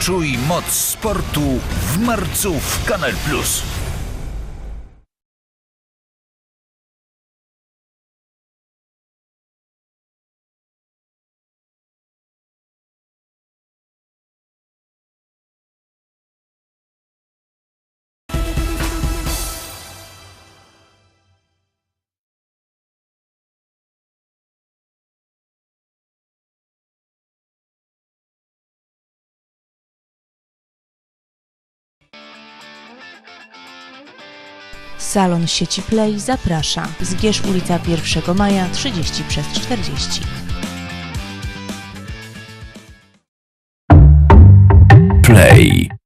Poczuj moc sportu w marcu w Kanal Plus. Salon sieci Play zaprasza. Zgierz ulica 1 Maja 30 przez 40. Play.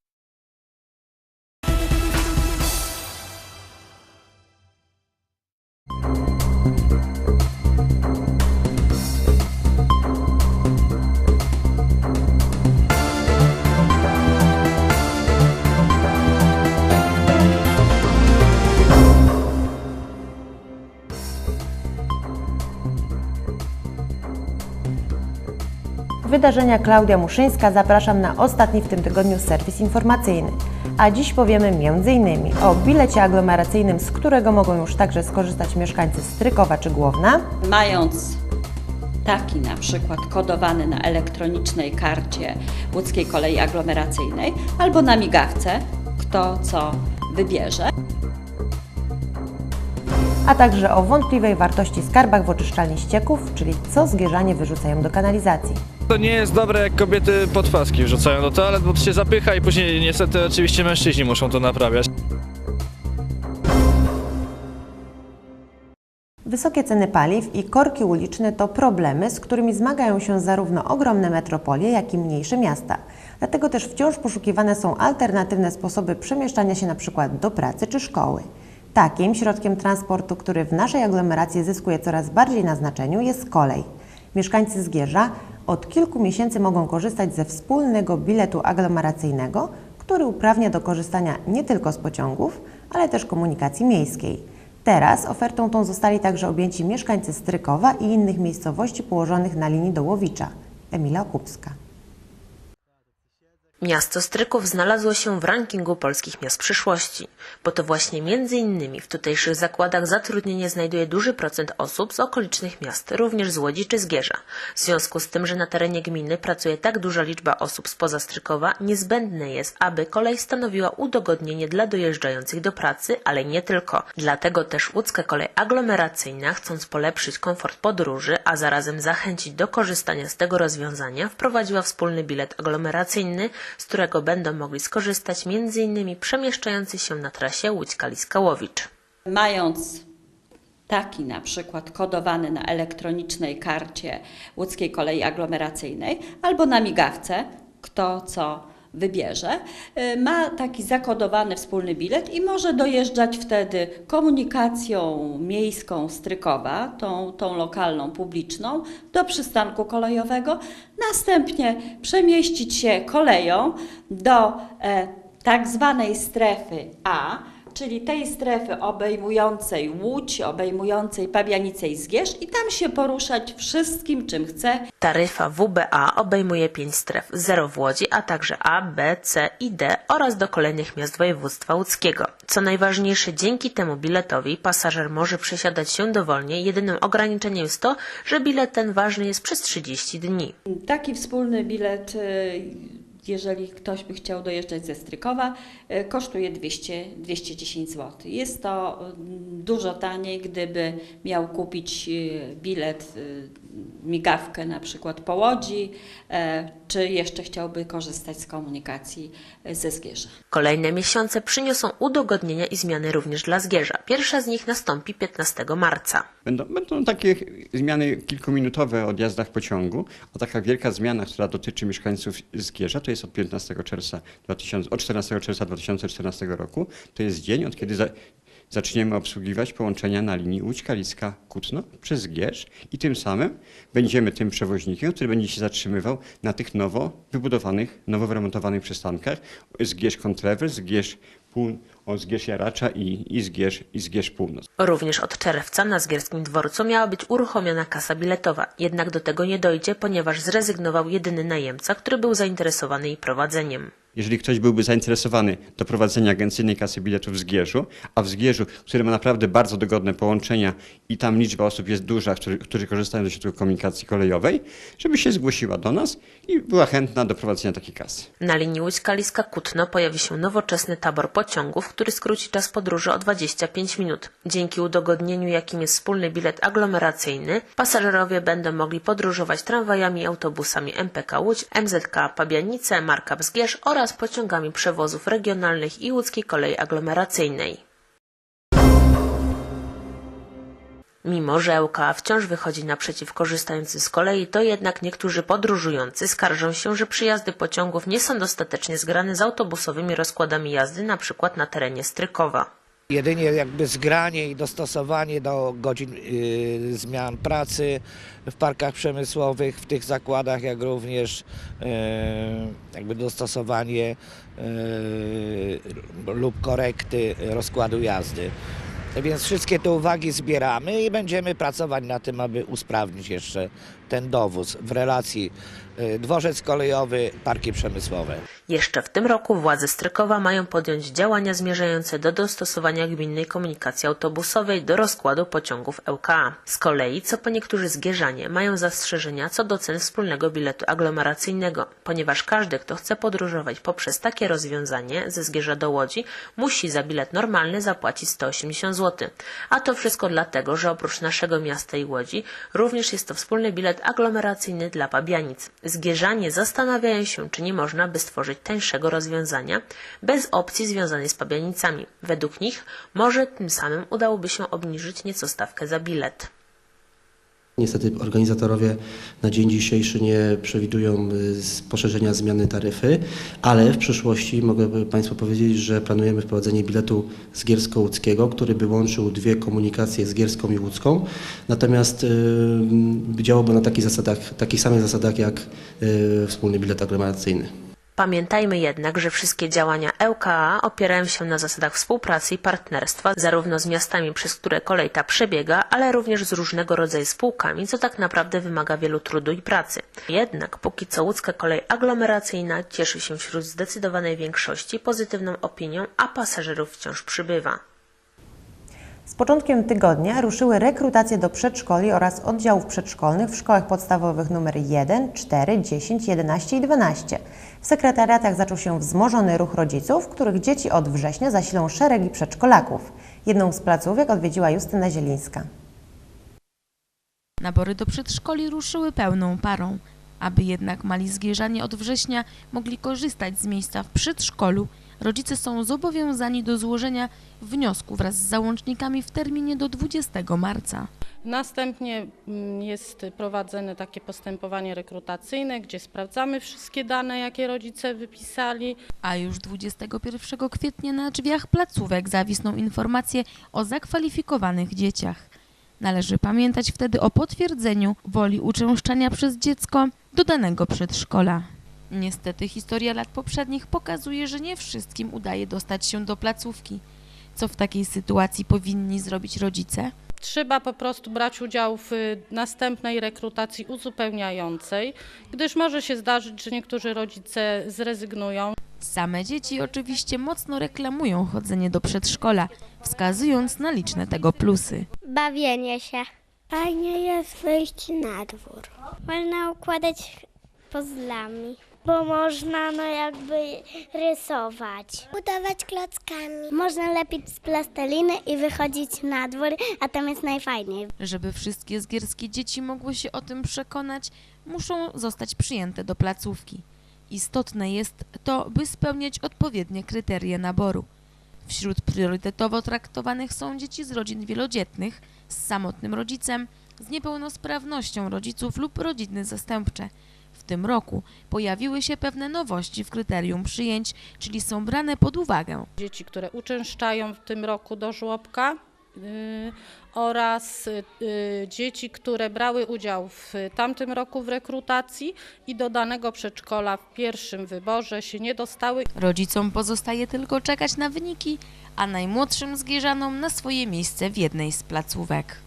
Wydarzenia Klaudia Muszyńska zapraszam na ostatni w tym tygodniu serwis informacyjny. A dziś powiemy m.in. o bilecie aglomeracyjnym, z którego mogą już także skorzystać mieszkańcy Strykowa czy Głowna, mając taki na przykład kodowany na elektronicznej karcie łódzkiej kolei aglomeracyjnej albo na migawce, kto co wybierze. A także o wątpliwej wartości skarbach w oczyszczalni ścieków, czyli co zgierzanie wyrzucają do kanalizacji. To nie jest dobre, jak kobiety podpaski wrzucają do toalet, bo to się zapycha i później niestety oczywiście mężczyźni muszą to naprawiać. Wysokie ceny paliw i korki uliczne to problemy, z którymi zmagają się zarówno ogromne metropolie, jak i mniejsze miasta. Dlatego też wciąż poszukiwane są alternatywne sposoby przemieszczania się np. do pracy czy szkoły. Takim środkiem transportu, który w naszej aglomeracji zyskuje coraz bardziej na znaczeniu, jest kolej. Mieszkańcy Zgierza od kilku miesięcy mogą korzystać ze wspólnego biletu aglomeracyjnego, który uprawnia do korzystania nie tylko z pociągów, ale też komunikacji miejskiej. Teraz ofertą tą zostali także objęci mieszkańcy Strykowa i innych miejscowości położonych na linii Dołowicza. Emila Okupska. Miasto Stryków znalazło się w rankingu polskich miast przyszłości, bo to właśnie między innymi w tutejszych zakładach zatrudnienie znajduje duży procent osób z okolicznych miast, również z Łodzi czy Zgierza. W związku z tym, że na terenie gminy pracuje tak duża liczba osób spoza Strykowa, niezbędne jest, aby kolej stanowiła udogodnienie dla dojeżdżających do pracy, ale nie tylko. Dlatego też łódzka kolej aglomeracyjna, chcąc polepszyć komfort podróży, a zarazem zachęcić do korzystania z tego rozwiązania, wprowadziła wspólny bilet aglomeracyjny, z którego będą mogli skorzystać m.in. przemieszczający się na trasie Łódź-Kaliskałowicz. Mając taki na przykład kodowany na elektronicznej karcie łódzkiej kolei aglomeracyjnej albo na migawce, kto co wybierze, y, ma taki zakodowany wspólny bilet i może dojeżdżać wtedy komunikacją miejską Strykowa, tą, tą lokalną, publiczną, do przystanku kolejowego, następnie przemieścić się koleją do e, tak zwanej strefy A, czyli tej strefy obejmującej Łódź, obejmującej Pabianicę i Zgierz i tam się poruszać wszystkim, czym chce, Taryfa WBA obejmuje pięć stref, 0 w Łodzi, a także A, B, C i D oraz do kolejnych miast województwa łódzkiego. Co najważniejsze, dzięki temu biletowi pasażer może przesiadać się dowolnie, jedynym ograniczeniem jest to, że bilet ten ważny jest przez 30 dni. Taki wspólny bilet, y, jeżeli ktoś by chciał dojeżdżać ze Strykowa, y, kosztuje 200, 210 zł. Jest to y, dużo taniej, gdyby miał kupić y, bilet, y, migawkę na przykład po Łodzi, e, czy jeszcze chciałby korzystać z komunikacji y, ze Zgierza. Kolejne miesiące przyniosą udogodnienia i zmiany również dla Zgierza. Pierwsza z nich nastąpi 15 marca. Będą, będą takie zmiany kilkuminutowe o odjazdach pociągu, a taka wielka zmiana, która dotyczy mieszkańców Zgierza, to jest od 15 czerwca 2000, od 14 czerwca 2014 roku. To jest dzień, od kiedy za, zaczniemy obsługiwać połączenia na linii Łódź-Kaliska-Kutno przez Zgierz i tym samym będziemy tym przewoźnikiem, który będzie się zatrzymywał na tych nowo wybudowanych, nowo wyremontowanych przystankach Zgierz-Kontrewel, Zgierz Pół o Zgierz Jaracza i, i, Zgierz, i Zgierz Północ. Również od czerwca na Zgierskim Dworcu miała być uruchomiona kasa biletowa, jednak do tego nie dojdzie, ponieważ zrezygnował jedyny najemca, który był zainteresowany jej prowadzeniem. Jeżeli ktoś byłby zainteresowany do prowadzenia agencyjnej kasy biletów w Zgierzu, a w Zgierzu, który ma naprawdę bardzo dogodne połączenia i tam liczba osób jest duża, którzy, którzy korzystają ze środków komunikacji kolejowej, żeby się zgłosiła do nas i była chętna do prowadzenia takiej kasy. Na linii Łódź-Kaliska-Kutno pojawi się nowoczesny tabor pociągów, który skróci czas podróży o 25 minut. Dzięki udogodnieniu, jakim jest wspólny bilet aglomeracyjny, pasażerowie będą mogli podróżować tramwajami i autobusami MPK Łódź, MZK Pabianice, Marka Zgierz oraz pociągami przewozów regionalnych i łódzkiej kolei aglomeracyjnej. Mimo, że LKA wciąż wychodzi naprzeciw korzystającym z kolei, to jednak niektórzy podróżujący skarżą się, że przyjazdy pociągów nie są dostatecznie zgrane z autobusowymi rozkładami jazdy, na przykład na terenie Strykowa. Jedynie jakby zgranie i dostosowanie do godzin y, zmian pracy w parkach przemysłowych, w tych zakładach, jak również y, jakby dostosowanie y, lub korekty rozkładu jazdy. Więc wszystkie te uwagi zbieramy i będziemy pracować na tym, aby usprawnić jeszcze ten dowóz w relacji y, dworzec kolejowy, parki przemysłowe. Jeszcze w tym roku władze Strykowa mają podjąć działania zmierzające do dostosowania gminnej komunikacji autobusowej do rozkładu pociągów LKA. Z kolei, co po niektórzy zgierzanie, mają zastrzeżenia co do cen wspólnego biletu aglomeracyjnego, ponieważ każdy, kto chce podróżować poprzez takie rozwiązanie ze Zgierza do Łodzi, musi za bilet normalny zapłacić 180 zł. A to wszystko dlatego, że oprócz naszego miasta i Łodzi, również jest to wspólny bilet aglomeracyjny dla Pabianic. Zgierzanie zastanawiają się, czy nie można by stworzyć tańszego rozwiązania bez opcji związanej z Pabianicami. Według nich może tym samym udałoby się obniżyć nieco stawkę za bilet. Niestety organizatorowie na dzień dzisiejszy nie przewidują y, z- poszerzenia zmiany taryfy, ale w przyszłości mogę Państwu powiedzieć, że planujemy wprowadzenie biletu zgiersko-łódzkiego, który by łączył dwie komunikacje zgierską i łódzką, natomiast y, działałby na takich zasadach, takich samych zasadach jak y, wspólny bilet aglomeracyjny. Pamiętajmy jednak, że wszystkie działania LKA opierają się na zasadach współpracy i partnerstwa, zarówno z miastami, przez które kolej ta przebiega, ale również z różnego rodzaju spółkami, co tak naprawdę wymaga wielu trudu i pracy. Jednak póki co łódzka kolej aglomeracyjna cieszy się wśród zdecydowanej większości pozytywną opinią, a pasażerów wciąż przybywa. Z początkiem tygodnia ruszyły rekrutacje do przedszkoli oraz oddziałów przedszkolnych w szkołach podstawowych nr 1, 4, 10, 11 i 12. W sekretariatach zaczął się wzmożony ruch rodziców, których dzieci od września zasilą szeregi przedszkolaków. Jedną z placówek odwiedziła Justyna Zielińska. Nabory do przedszkoli ruszyły pełną parą. Aby jednak mali zgierzanie od września mogli korzystać z miejsca w przedszkolu, rodzice są zobowiązani do złożenia wniosku wraz z załącznikami w terminie do 20 marca. Następnie mm, jest prowadzone takie postępowanie rekrutacyjne, gdzie sprawdzamy wszystkie dane, jakie rodzice wypisali. A już 21 kwietnia na drzwiach placówek zawisną informacje o zakwalifikowanych dzieciach. Należy pamiętać wtedy o potwierdzeniu woli uczęszczania przez dziecko do danego przedszkola. Niestety historia lat poprzednich pokazuje, że nie wszystkim udaje dostać się do placówki. Co w takiej sytuacji powinni zrobić rodzice? Trzeba po prostu brać udział w y, następnej rekrutacji uzupełniającej, gdyż może się zdarzyć, że niektórzy rodzice zrezygnują. Same dzieci oczywiście mocno reklamują chodzenie do przedszkola, wskazując na liczne tego plusy. Bawienie się. Fajnie jest wyjść na dwór. Można układać puzzlami. Bo można no jakby rysować. Budować klockami. Można lepić z plasteliny i wychodzić na dwór, a tam jest najfajniej. Żeby wszystkie zgierskie dzieci mogły się o tym przekonać, muszą zostać przyjęte do placówki. Istotne jest to, by spełniać odpowiednie kryteria naboru. Wśród priorytetowo traktowanych są dzieci z rodzin wielodzietnych, z samotnym rodzicem, z niepełnosprawnością rodziców lub rodziny zastępcze. W tym roku pojawiły się pewne nowości w kryterium przyjęć, czyli są brane pod uwagę Dzieci, które uczęszczają w tym roku do żłobka, y, oraz y, y, dzieci, które brały udział w tamtym roku w rekrutacji i do danego przedszkola w pierwszym wyborze się nie dostały. Rodzicom pozostaje tylko czekać na wyniki, a najmłodszym zgierzanom na swoje miejsce w jednej z placówek.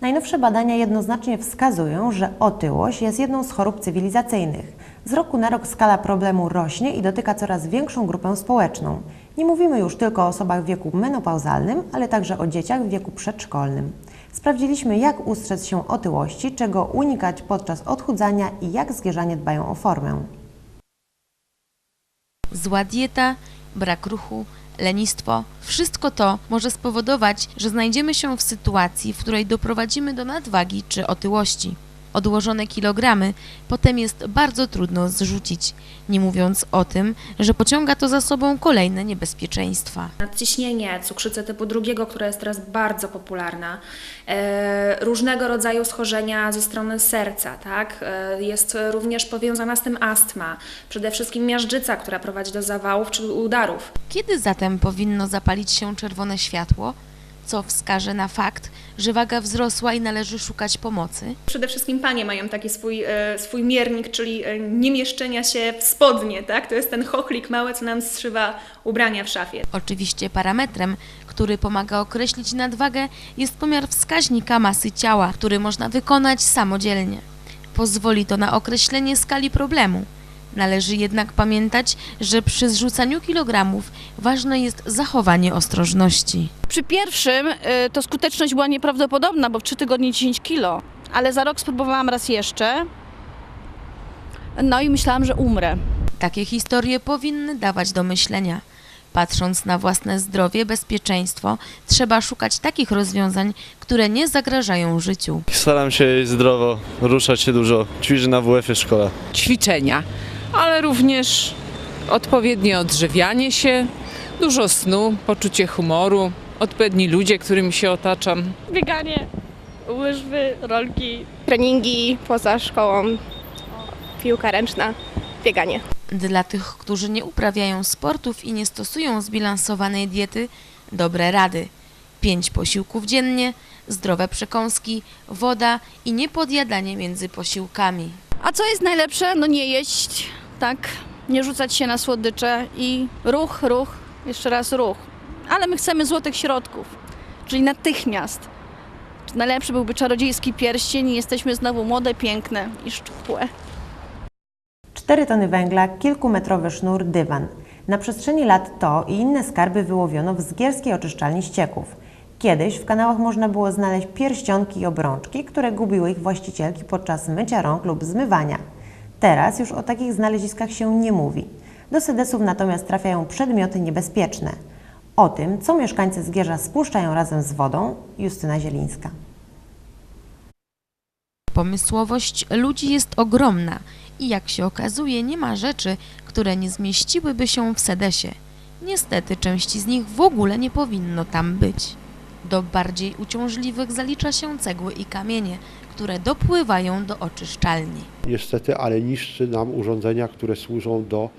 Najnowsze badania jednoznacznie wskazują, że otyłość jest jedną z chorób cywilizacyjnych. Z roku na rok skala problemu rośnie i dotyka coraz większą grupę społeczną. Nie mówimy już tylko o osobach w wieku menopauzalnym, ale także o dzieciach w wieku przedszkolnym. Sprawdziliśmy, jak ustrzec się otyłości, czego unikać podczas odchudzania i jak zgierzanie dbają o formę. Zła dieta, brak ruchu, lenistwo wszystko to może spowodować, że znajdziemy się w sytuacji, w której doprowadzimy do nadwagi czy otyłości. Odłożone kilogramy potem jest bardzo trudno zrzucić, nie mówiąc o tym, że pociąga to za sobą kolejne niebezpieczeństwa. Nadciśnienie, cukrzycę typu drugiego, która jest teraz bardzo popularna, e, różnego rodzaju schorzenia ze strony serca, tak? E, jest również powiązana z tym astma, przede wszystkim miażdżyca, która prowadzi do zawałów czy udarów. Kiedy zatem powinno zapalić się czerwone światło, co wskaże na fakt, że waga wzrosła i należy szukać pomocy? Przede wszystkim panie mają taki swój, e, swój miernik, czyli e, nie mieszczenia się w spodnie, tak? To jest ten chochlik mały, co nam zszywa ubrania w szafie. Oczywiście parametrem, który pomaga określić nadwagę, jest pomiar wskaźnika masy ciała, który można wykonać samodzielnie. Pozwoli to na określenie skali problemu. Należy jednak pamiętać, że przy zrzucaniu kilogramów ważne jest zachowanie ostrożności. Przy pierwszym y, to skuteczność była nieprawdopodobna, bo w 3 tygodnie 10 kilo, ale za rok spróbowałam raz jeszcze. No i myślałam, że umrę. Takie historie powinny dawać do myślenia. Patrząc na własne zdrowie, bezpieczeństwo, trzeba szukać takich rozwiązań, które nie zagrażają życiu. Staram się jeść zdrowo, ruszać się dużo, ćwiczę na WF-ie w szkole. ćwiczenia, ale również odpowiednie odżywianie się, dużo snu, poczucie humoru, odpowiedni ludzie, którymi się otaczam. bieganie, łyżwy, rolki, treningi poza szkołą, piłka ręczna, bieganie. Dla tych, którzy nie uprawiają sportów i nie stosują zbilansowanej diety, dobre rady. Pięć posiłków dziennie, zdrowe przekąski, woda i niepodjadanie między posiłkami. A co jest najlepsze? No nie jeść, tak, nie rzucać się na słodycze i ruch, ruch, jeszcze raz ruch. Ale my chcemy złotych środków, czyli natychmiast. Najlepszy byłby czarodziejski pierścień i jesteśmy znowu młode, piękne i szczupłe. 4 tony węgla, kilkumetrowy sznur, dywan. Na przestrzeni lat to i inne skarby wyłowiono w zgierskiej oczyszczalni ścieków. Kiedyś w kanałach można było znaleźć pierścionki i obrączki, które gubiły ich właścicielki podczas mycia rąk lub zmywania. Teraz już o takich znaleziskach się nie mówi. Do sedesów natomiast trafiają przedmioty niebezpieczne. O tym, co mieszkańcy Zgierza spuszczają razem z wodą, Justyna Zielińska. Pomysłowość ludzi jest ogromna i jak się okazuje, nie ma rzeczy, które nie zmieściłyby się w sedesie. Niestety, części z nich w ogóle nie powinno tam być. Do bardziej uciążliwych zalicza się cegły i kamienie, które dopływają do oczyszczalni. Niestety, ale niszczy nam urządzenia, które służą do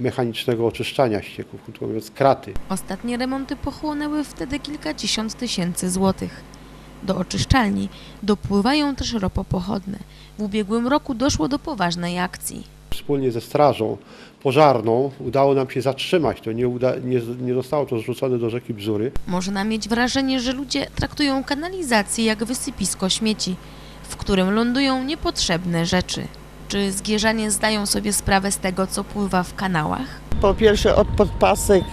mechanicznego oczyszczania ścieków, krótko mówiąc kraty. Ostatnie remonty pochłonęły wtedy kilkadziesiąt tysięcy złotych. Do oczyszczalni dopływają też ropopochodne. W ubiegłym roku doszło do poważnej akcji. Wspólnie ze strażą pożarną udało nam się zatrzymać to, nie, uda, nie, nie zostało to zrzucone do rzeki Bzury. Można mieć wrażenie, że ludzie traktują kanalizację jak wysypisko śmieci, w którym lądują niepotrzebne rzeczy. Czy zgierzanie zdają sobie sprawę z tego, co pływa w kanałach? Po pierwsze od podpasek,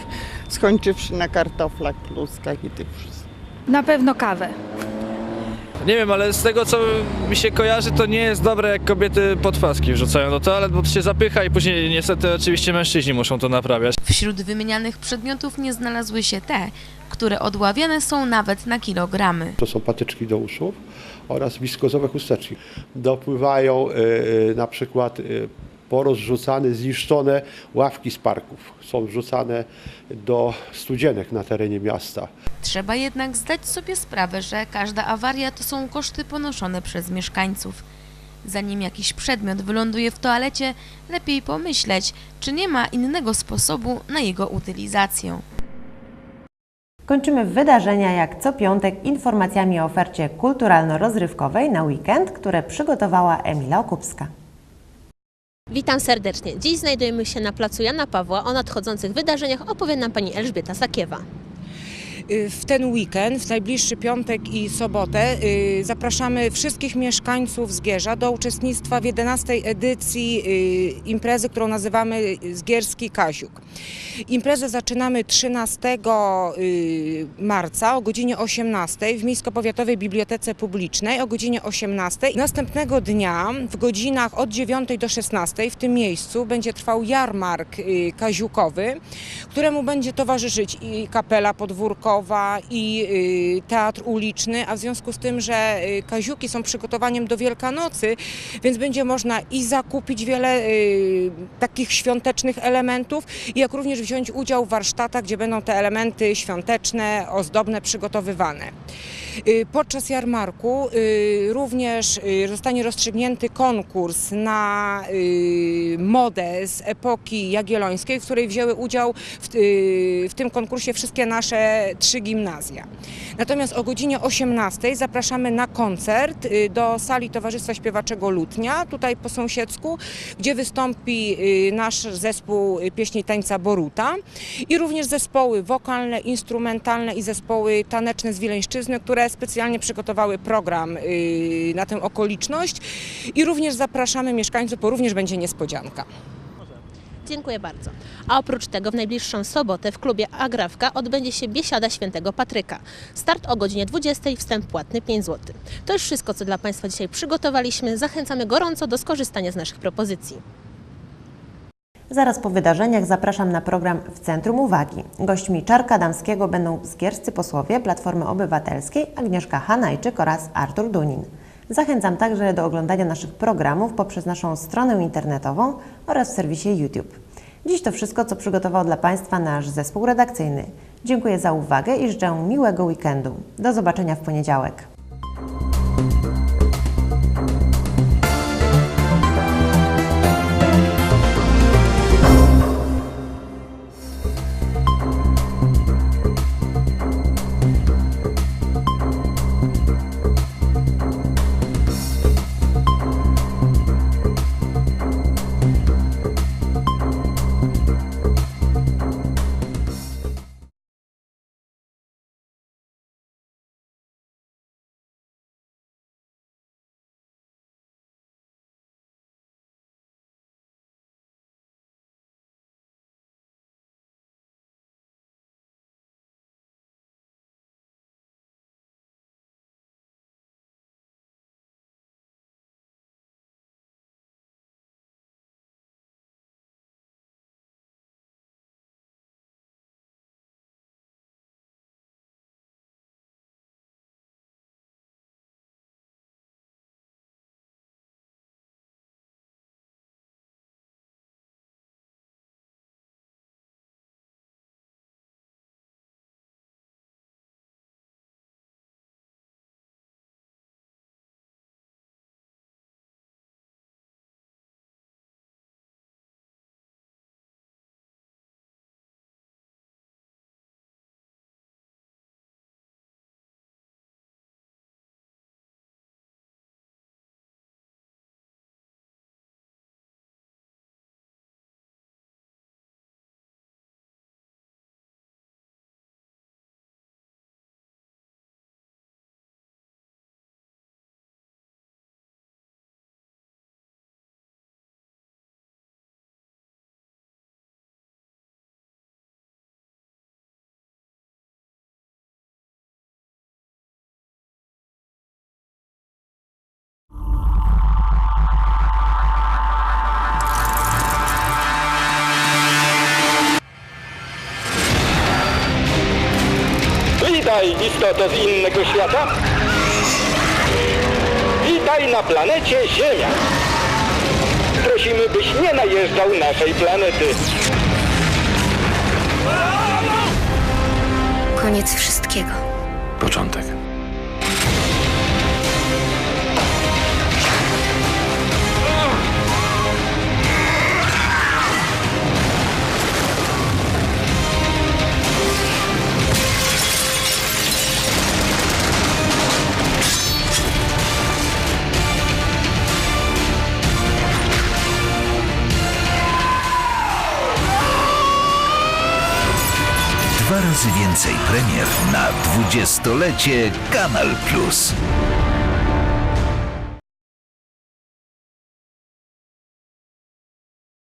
skończywszy na kartoflach, kluskach i tych wszystkich. Na pewno kawę. Nie wiem, ale z tego co mi się kojarzy, to nie jest dobre, jak kobiety podpaski wrzucają do toalet, bo to się zapycha i później niestety oczywiście mężczyźni muszą to naprawiać. Wśród wymienianych przedmiotów nie znalazły się te, które odławiane są nawet na kilogramy. To są patyczki do uszu oraz wiskozowe chusteczki. Dopływają e, e, na przykład e, porozrzucane, zniszczone ławki z parków. Są wrzucane do studzienek na terenie miasta. Trzeba jednak zdać sobie sprawę, że każda awaria to są koszty ponoszone przez mieszkańców. Zanim jakiś przedmiot wyląduje w toalecie, lepiej pomyśleć, czy nie ma innego sposobu na jego utylizację. Kończymy wydarzenia jak co piątek informacjami o ofercie kulturalno-rozrywkowej na weekend, które przygotowała Emila Okupska. Witam serdecznie. Dziś znajdujemy się na placu Jana Pawła. O nadchodzących wydarzeniach opowie nam pani Elżbieta Sakiewa. Y, W ten weekend, w najbliższy piątek i sobotę y, zapraszamy wszystkich mieszkańców Zgierza do uczestnictwa w 11 edycji y, imprezy, którą nazywamy Zgierski Kaziuk. Imprezę zaczynamy 13 y, marca o godzinie 18 w Miejsko-Powiatowej Bibliotece Publicznej o godzinie 18. Następnego dnia w godzinach od 9 do 16 w tym miejscu będzie trwał jarmark kaziukowy, któremu będzie towarzyszyć i kapela podwórkowa, i y, teatr uliczny, a w związku z tym, że y, kaziuki są przygotowaniem do Wielkanocy, więc będzie można i zakupić wiele y, takich świątecznych elementów, jak również wziąć udział w warsztatach, gdzie będą te elementy świąteczne, ozdobne przygotowywane. Y, Podczas jarmarku y, również y, zostanie rozstrzygnięty konkurs na modę z epoki jagiellońskiej, w której wzięły udział w, w tym konkursie wszystkie nasze trzy gimnazja. Natomiast o godzinie 18 zapraszamy na koncert do sali Towarzystwa Śpiewaczego Lutnia, tutaj po sąsiedzku, gdzie wystąpi nasz zespół pieśni tańca Boruta i również zespoły wokalne, instrumentalne i zespoły taneczne z Wileńszczyzny, które specjalnie przygotowały program y, na tę okoliczność i również zapraszamy mieszkańców, bo również będzie niespodzianka. Dziękuję bardzo. A oprócz tego w najbliższą sobotę w klubie Agrawka odbędzie się Biesiada Świętego Patryka. Start o godzinie 20, wstęp płatny 5 zł. To już wszystko, co dla Państwa dzisiaj przygotowaliśmy. Zachęcamy gorąco do skorzystania z naszych propozycji. Zaraz po wydarzeniach zapraszam na program W Centrum Uwagi. Gośćmi Czarka Damskiego będą zgierscy posłowie Platformy Obywatelskiej Agnieszka Hanajczyk oraz Artur Dunin. Zachęcam także do oglądania naszych programów poprzez naszą stronę internetową oraz w serwisie YouTube. Dziś to wszystko, co przygotował dla Państwa nasz zespół redakcyjny. Dziękuję za uwagę i życzę miłego weekendu. Do zobaczenia w poniedziałek. Witaj, istoto z innego świata. Witaj na planecie Ziemia. Prosimy, byś nie najeżdżał naszej planety. Koniec wszystkiego. Początek. Dwa razy więcej premier na dwudziestolecie Kanal Plus.